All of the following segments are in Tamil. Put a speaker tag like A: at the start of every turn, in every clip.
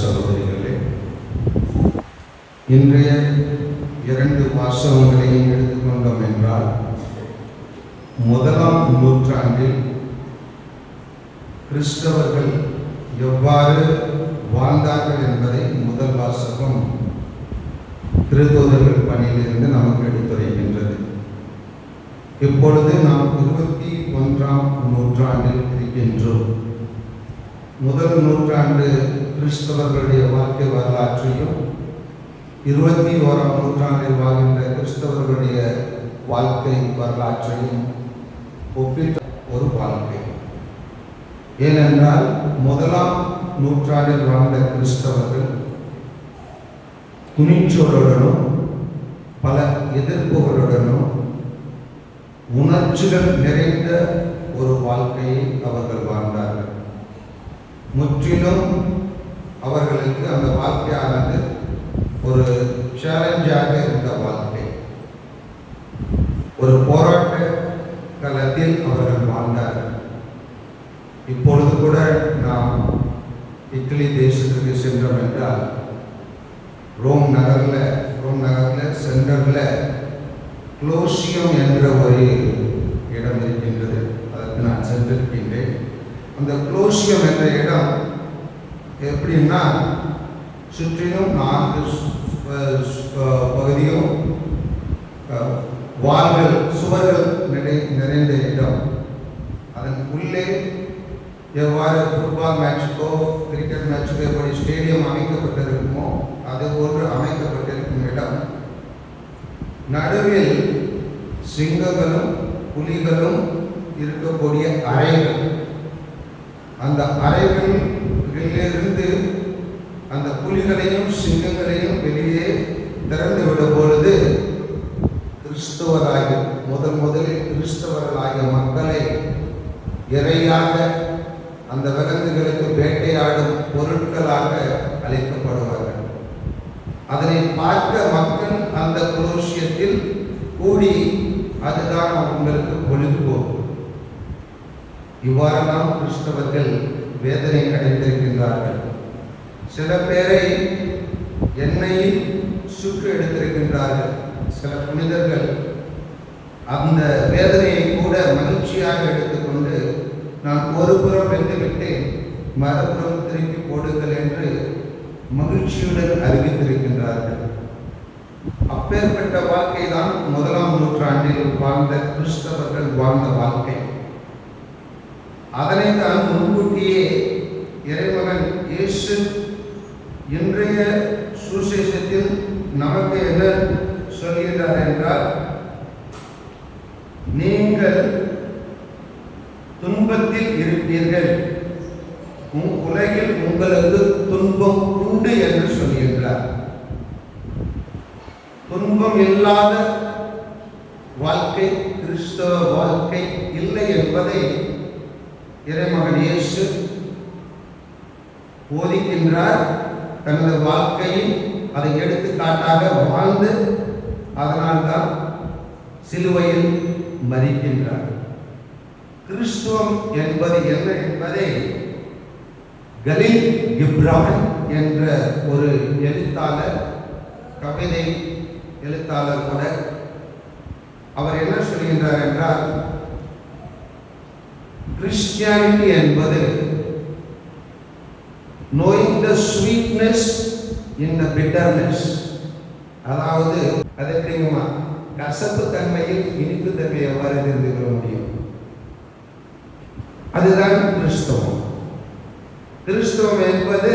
A: சகோதரிகளே இன்றைய இரண்டு வாசகங்களையும் எடுத்துக்கொண்டோம் என்றால் முதலாம் நூற்றாண்டில் கிறிஸ்தவர்கள் எவ்வாறு வாழ்ந்தார்கள் என்பதை முதல் வாசகம் திருத்தூதர்கள் பணியிலிருந்து நமக்கு எடுத்துரைக்கின்றது இப்பொழுது நாம் இருபத்தி ஒன்றாம் நூற்றாண்டில் இருக்கின்றோம். முதல் நூற்றாண்டு கிறிஸ்தவர்களுடைய வாழ்க்கை வரலாற்றையும் இருபத்தி ஓராம் நூற்றாண்டில் வாழ்கின்ற கிறிஸ்தவர்களுடைய வாழ்க்கை வரலாற்றையும் ஒப்பிட்ட ஒரு வாழ்க்கை. ஏனென்றால் முதலாம் நூற்றாண்டில் வாழ்ந்த கிறிஸ்தவர்கள் துணிச்சலுடனும் பல எதிர்ப்புகளுடனும் உணர்ச்சிகள் நிறைந்த ஒரு வாழ்க்கையை அவர்கள் வாழ்ந்தார்கள். முற்றிலும் அவர்களுக்கு அந்த வாழ்க்கையானது ஒரு சேலஞ்சாக இருந்த வாழ்க்கை. ஒரு போராட்ட களத்தில் அவர்கள் வாழ்ந்தார்கள். இப்பொழுது கூட நாம் இட்லி தேசத்துக்கு சென்றோம் என்றால் ரோம் நகரில் ரோம் நகரில் சென்டரில் குளோசியம் என்ற ஒரு இடம் இருக்கின்றது. அதற்கு நான் சென்றிருக்கின்றேன். அந்த குளோசியம் என்ற இடம் எப்படின்னா சுற்றிலும் நான்கு பகுதியும் அஹ், வால்கள் சுவர்கள் நிறை நிறைந்த இடம். அதன் உள்ளே எவ்வாறு ஃபுட்பால் மேட்சுக்கோ கிரிக்கெட் மேட்சுக்கோ எப்படி ஸ்டேடியம் அமைக்கப்பட்டிருக்குமோ அது போன்று அமைக்கப்பட்டிருக்கும் இடம். நடுவில் சிங்கங்களும் புலிகளும் இருக்கக்கூடிய அறைகள். அந்த அறைகளிலிருந்து அந்த புலிகளையும் சிங்கங்களையும் வெளியே திறந்து விடும் பொழுது கிறிஸ்தவராகிய முதல் முதலில் கிறிஸ்தவர்களாகிய மக்களை இறையாக அந்த விலங்குகளுக்கு வேட்டையாடும் பொருட்களாக அளிக்கப்படுவார்கள் அதனை பார்க்க மக்கள் அந்த குலோசியத்தில் கூடி அதுதான் அவங்களுக்கு இவ்வாறு நாம் கிறிஸ்தவர்கள் வேதனை அடைந்திருக்கின்றார்கள். சில பேரை எண்ணெயில் சுற்று எடுத்திருக்கின்றார்கள். சில புனிதர்கள் அந்த வேதனையை கூட மகிழ்ச்சியாக எடுத்துக்கொண்டு நான் ஒரு புறம் வென்று மறுபுறம் திருப்பி போடுங்கள் என்று மகிழ்ச்சியுடன் அறிவித்திருக்கின்றார்கள். அப்பேற்பட்ட வாழ்க்கை தான் முதலாம் நூற்றாண்டில் வாழ்ந்த கிறிஸ்தவர்கள் வாழ்ந்த வாழ்க்கை. அதனை தான் முன்கூட்டியே இறைமகன் இயேசு இன்றைய சுசேஷத்தில் நமக்கு என்ன சொல்கிறார் என்றால் நீங்கள் துன்பத்தில் இருப்பீர்கள். உம் உலகில் உங்களுக்கு துன்பம் உண்டு என்று சொல்கின்றார். துன்பம் இல்லாத வாழ்க்கை கிறிஸ்தவ வாழ்க்கை இல்லை என்பதை இறைமகன் இயேசு போதிக்கின்றார் தனது வாழ்க்கையில் அதை எடுத்துக்காட்டாக வாழ்ந்து அதனால்தான் சிலுவையில் மறிக்கின்றார் கிறிஸ்துவம் என்பது என்ன என்பதை கலீல் கிப்ரான் என்ற ஒரு எழுத்தாளர் கவிதை எழுத்தாளர் கூட அவர் என்ன சொல்கின்றார் என்றால் கிறிஸ்டியானிட்டி என்பது knowing the sweetness in the bitterness அதாவது அது எப்படிங்கம்மா? கசப்பு தன்மையில் இனிப்பு தன்மை எவ்வாறு தெரிந்து கொள்ள முடியும்? அதுதான் கிறிஸ்தவம். கிறிஸ்தவம் என்பது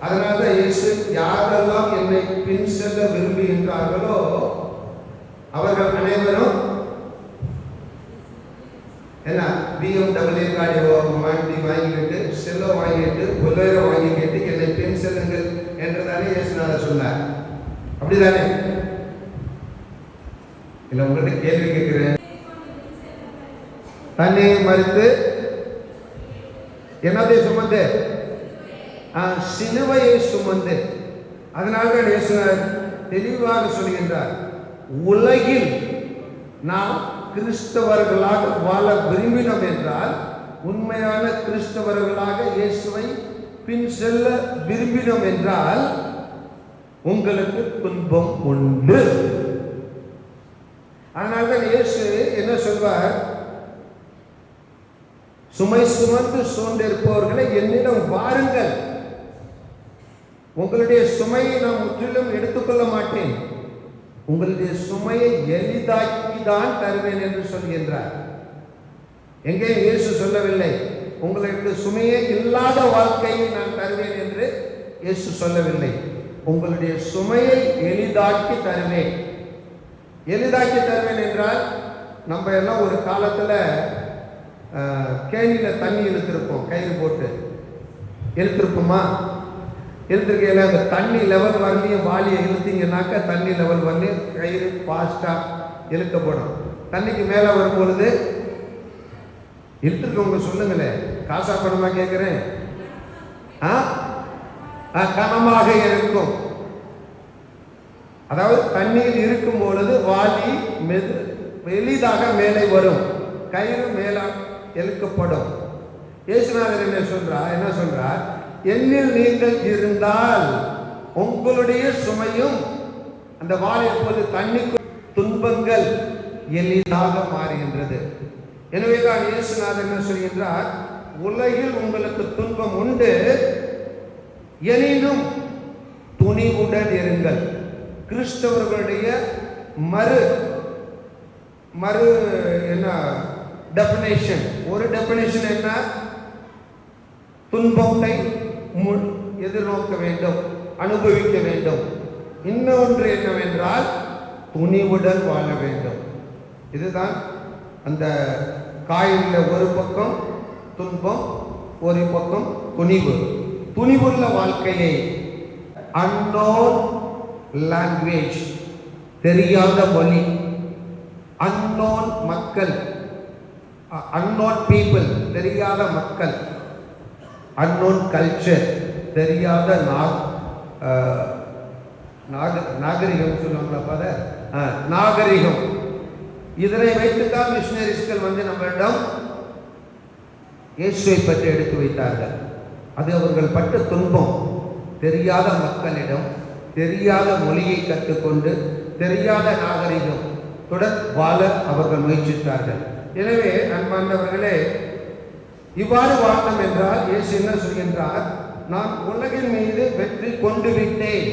A: அதனால தான் இயேசு யாரெல்லாம் என்னை பின் செல்ல விரும்புகின்றார்களோ அவர்கள் அனைவரும் என்ன? பிஎம்டபிள்யூ கார்டு வாங்கி வாங்கிக்கிட்டு செல்ல வாங்கிட்டு பொல்லேரோ வாங்கிக்கிட்டு என்னை பெண் செல்லுங்கள் என்று தானே இயேசுநாதர் சொன்னார். அப்படிதானே? இல்லை உங்கள்கிட்ட கேள்வி கேட்கிறேன். தன்னை மறுத்து என்னதை சுமந்து? சிலுவையை சுமந்து. அதனால தான் இயேசுநாதர் தெளிவாக சொல்கின்றார் உலகில் நாம் கிறிஸ்தவர்களாக வாழ விரும்பினோம் என்றால் உண்மையான கிறிஸ்தவர்களாக இயேசுவை பின் செல்ல விரும்பினோம் என்றால் உங்களுக்கு துன்பம் உண்டு. அதனால்தான் இயேசு என்ன சொல்வார்? சுமை சுமந்து சோர்ந்திருப்பவர்களை என்னிடம் வாருங்கள். உங்களுடைய சுமையை நான் முற்றிலும் எடுத்துக்கொள்ள மாட்டேன். உங்களுடைய சுமையை எளிதாக்கி தான் தருவேன் என்று சொல்கின்றார். எங்கே இயேசு சொல்லவில்லை? உங்களுக்கு சுமையே இல்லாத வாழ்க்கையை நான் தருவேன் என்று இயேசு சொல்லவில்லை. உங்களுடைய சுமையை எளிதாக்கி தருவேன். எளிதாக்கி தருவேன் என்றால் நம்ம எல்லாம் ஒரு காலத்தில் கேணியில் தண்ணி இழுத்திருப்போம் கயிறு போட்டு. இழுத்திருப்போமா? இழுத்துருக்கையில் அந்த தண்ணி லெவல் வரலையும் வாளியை இழுத்தீங்கன்னாக்கா தண்ணி லெவல் வந்து கயிறு ஃபாஸ்ட்டாக இழுக்கப்படும். தண்ணிக்கு மேலே வரும்பொழுது இழுத்துருக்கவங்க சொல்லுங்களேன் காசா பணமா கேட்குறேன் ஆ? ஆ, கனமாக இருக்கும். அதாவது தண்ணீர் இருக்கும் பொழுது வாளி மெது எளிதாக மேலே வரும். கயிறு மேலே இழுக்கப்படும். இயேசுநாதர் என்ன சொல்றா என்ன சொல்றார்? என்னில் நீங்கள் இருந்தால் உங்களுடைய சுமையும் அந்த வாழை எப்போது தண்ணிக்கு துன்பங்கள் எளிதாக மாறுகின்றது. எனவே தான் இயேசுநாதர் என்ன சொல்கின்றார்? உலகில் உங்களுக்கு துன்பம் உண்டு எனினும் துணிவுடன் இருங்கள். கிறிஸ்தவர்களுடைய மறு மறு என்ன டெபினேஷன் ஒரு டெபினேஷன் என்ன? துன்பத்தை எதிர்நோக்க வேண்டும் அனுபவிக்க வேண்டும். இன்னொன்று என்னவென்றால் துணிவுடன் வாழ வேண்டும். இதுதான் அந்த காயிலில் ஒரு பக்கம் துன்பம் ஒரு பக்கம் துணிவு. துணிவுள்ள வாழ்க்கையை அன்னோன் லாங்குவேஜ் தெரியாத மொழி அன்னோன் மக்கள் அன்னோன் பீப்புள் தெரியாத மக்கள் அன்னோன் கல்ச்சர் தெரியாத நா- நாக நாகரிகம் சொல்லுவாங்களா பாத நாகரிகம். இதனை வைத்துத்தான் மிஷினரிஸ்கள் வந்து நம்மளிடம் இயேசுவை பற்றி எடுத்து வைத்தார்கள். அது அவர்கள் பட்ட துன்பம். தெரியாத மக்களிடம் தெரியாத மொழியை கற்றுக்கொண்டு தெரியாத நாகரிகம் தொடர் வாழ அவர்கள் முயற்சித்தார்கள். எனவே அன்பார்ந்தவர்களே இவ்வாறு வாழ்ந்தோம் என்றால் என்ன சொல்கின்றார்? நான் உலகின் மீது வெற்றி கொண்டு விட்டேன்.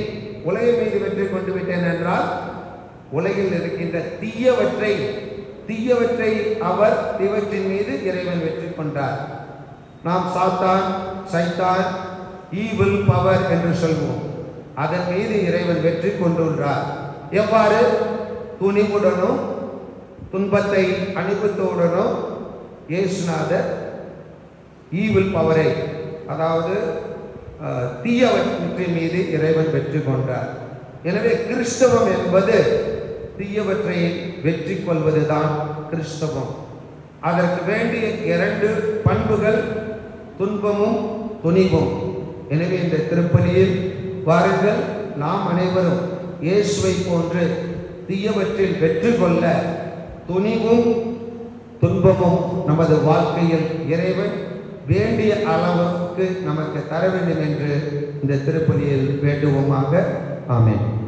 A: உலகின் மீது வெற்றி கொண்டு விட்டேன் என்றால் உலகில் இருக்கின்ற தீயவற்றை தீயவற்றை அவர் இவற்றின் மீது இறைவன் வெற்றி கொண்டார். நாம் சாத்தான் சைத்தான் ஈவில் பவர் என்று சொல்வோம். அதன் மீது இறைவன் வெற்றி கொண்டுள்ளார். எவ்வாறு? துணிவுடனும் துன்பத்தை அனுபவத்துடனும் இயேசுநாதர் ஈவில் பவரை அதாவது தீயவற்றின் மீது இறைவன் வெற்றி கொண்டார். எனவே கிறிஸ்தவம் என்பது தீயவற்றை வெற்றி கொள்வதுதான் கிறிஸ்தவம். அதற்கு வேண்டிய இரண்டு பண்புகள் துன்பமும் துணிவும். எனவே இந்த திருப்பலியில் வாருங்கள் நாம் அனைவரும் இயேசுவை போன்று தீயவற்றில் வெற்றி கொள்ள துணிவும் துன்பமும் நமது வாழ்க்கையில் இறைவன் வேண்டிய அளவுக்கு நமக்கு தர வேண்டும் என்று இந்த திருப்பலியில் வேண்டுவோமாக. ஆமேன்.